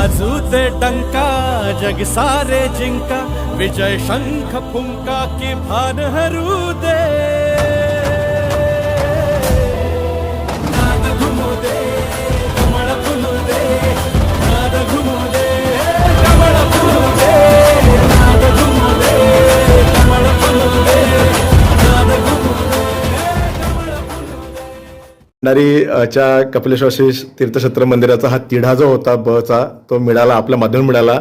वाजू ते डंका जग सारे जिंका विजय शंख फुंका की भान हरू दे। नाद घुमू दे। दे नारी च्या कपिलेश्वर श्री तीर्थक्षेत्र मंदिराचा हा तिढा जो होता बचा तो मिळाला आपल्या माध्यम मिळाला.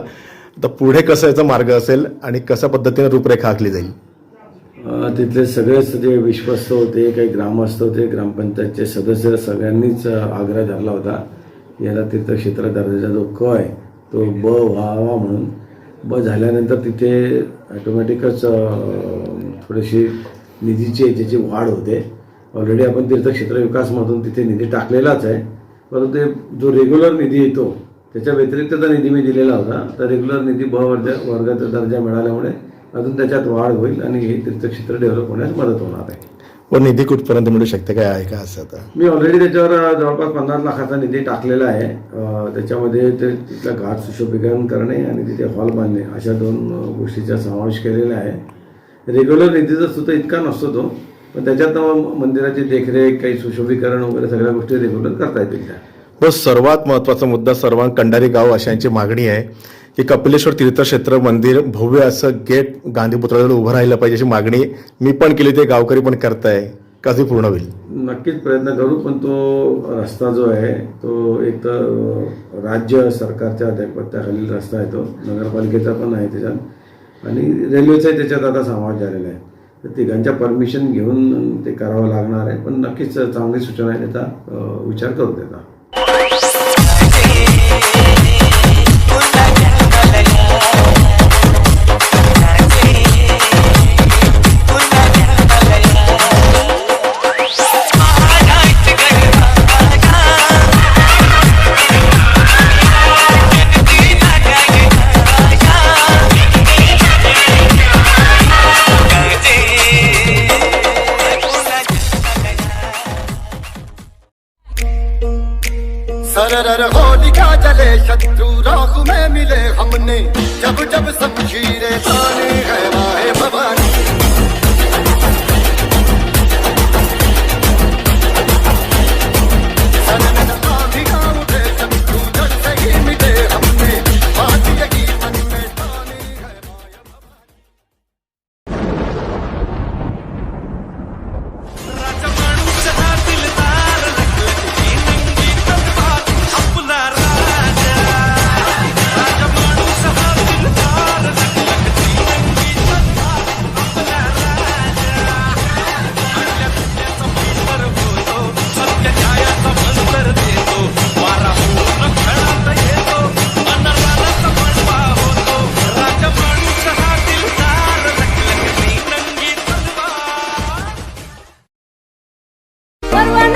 तर पुढे कसं याचा मार्ग असेल आणि कशा पद्धतीने रूपरेखा आखली जाईल? तिथले सगळेच जे विश्वस्त होते काही ग्रामस्थ होते ग्रामपंचायतचे सदस्य सगळ्यांनीच आग्रह धरला होता याला तीर्थक्षेत्र दर्जाचा जो क आहे तो ब व्हावा म्हणून. ब झाल्यानंतर तिथे ॲटोमॅटिकच थोडीशी निधीची त्याची वाढ होते ऑलरेडी आपण तीर्थक्षेत्र विकासमधून तिथे निधी टाकलेलाच आहे. परंतु ते जो रेग्युलर निधी येतो त्याच्या व्यतिरिक्तचा निधी मी दिलेला होता. तर रेग्युलर निधी ब वर्ग वर्गाचा दर्जा मिळाल्यामुळे अजून त्याच्यात वाढ होईल आणि हे तीर्थक्षेत्र डेव्हलप होण्यास मदत होणार आहे. व निधी कुठपर्यंत मिळू शकते काय आहे का असं आता? मी ऑलरेडी त्याच्यावर जवळपास पन्नास लाखाचा निधी टाकलेला आहे. त्याच्यामध्ये ते तिथलं घाट सुशोभीकरण करणे आणि तिथे हॉल बांधणे अशा दोन गोष्टीचा समावेश केलेला आहे. रेग्युलर निधीचा सुद्धा इतका नसतो तो पण त्याच्यात मंदिराची देखरेख काही सुशोभीकरण वगैरे सगळ्या गोष्टी रेग्युलर करता येतील व सर्वात महत्त्वाचा मुद्दा सर्वांग कंडारी गाव अशांची मागणी आहे की कपिलेश्वर तीर्थक्षेत्र मंदिर भव्य असं गेट गांधी उभं राहिलं पाहिजे अशी मागणी मी पण केली ते गावकरी पण करताय. कधी पूर्ण होईल? नक्कीच प्रयत्न करू पण तो रस्ता जो आहे तो एक तर राज्य सरकारच्या अध्यक्षपत्याखालील रस्ता आहे तो. नगरपालिकेचा पण आहे त्याच्यात. आणि रेल्वेचाही त्याच्यात आता समावेश झालेला आहे. तर तिघांच्या परमिशन घेऊन ते करावं लागणार आहे. पण नक्कीच चांगली सूचना आहे त्याचा विचार करू त्याचा. सरर होलिका जले शत्रु राख में मिले हमने। जब जब शमशीरें ताने है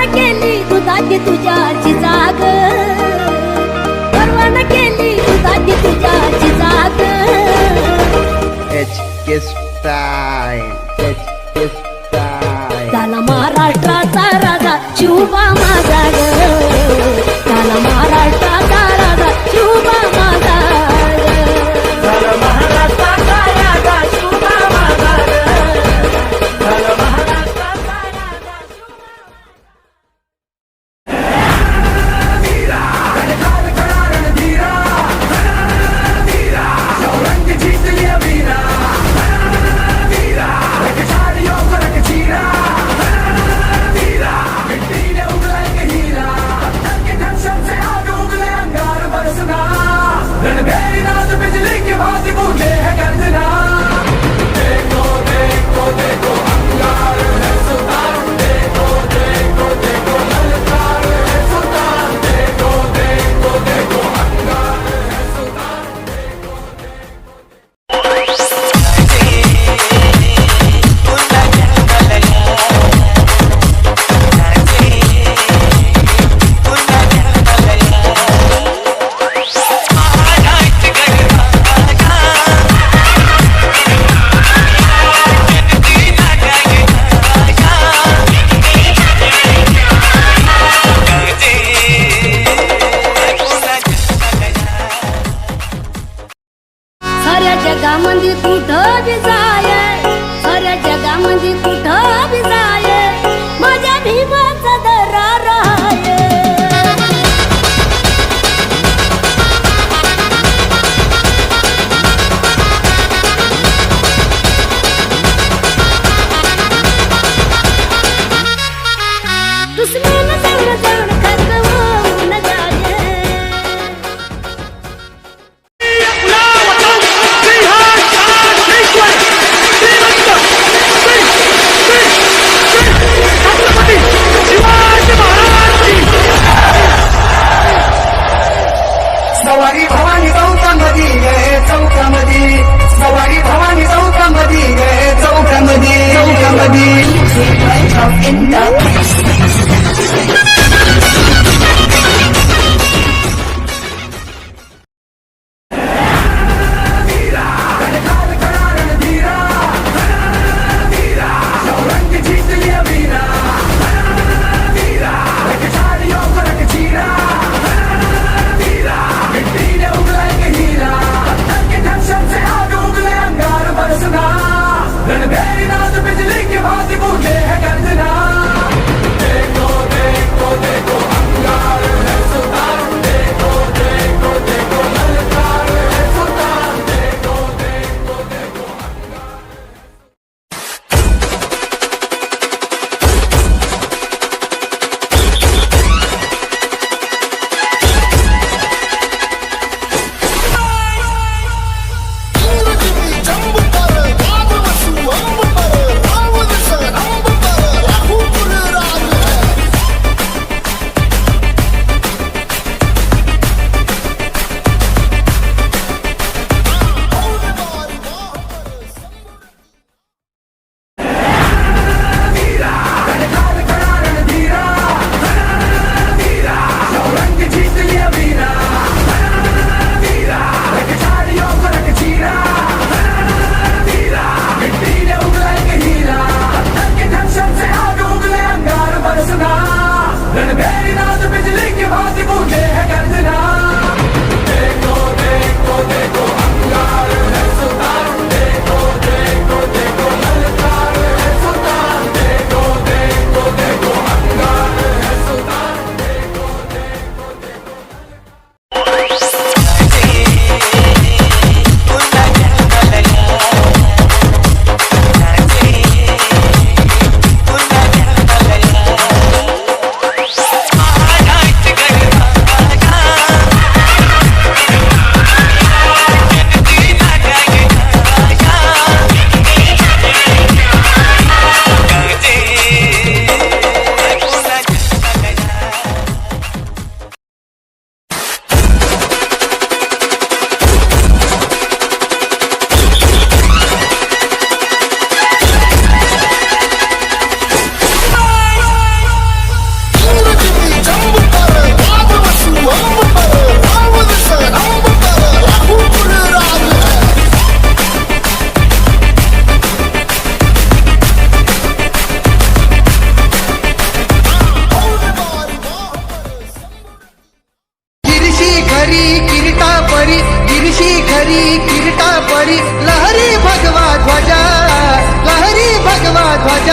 परवाना केली दुधाची तुझ्याची जाग परवाना केली दुधाची तुझ्याची जाग H kiss style. H kiss style. त्याला महाराष्ट्राचा राजा शिवबा माझा ग तिथं जा। Yeah. Хотя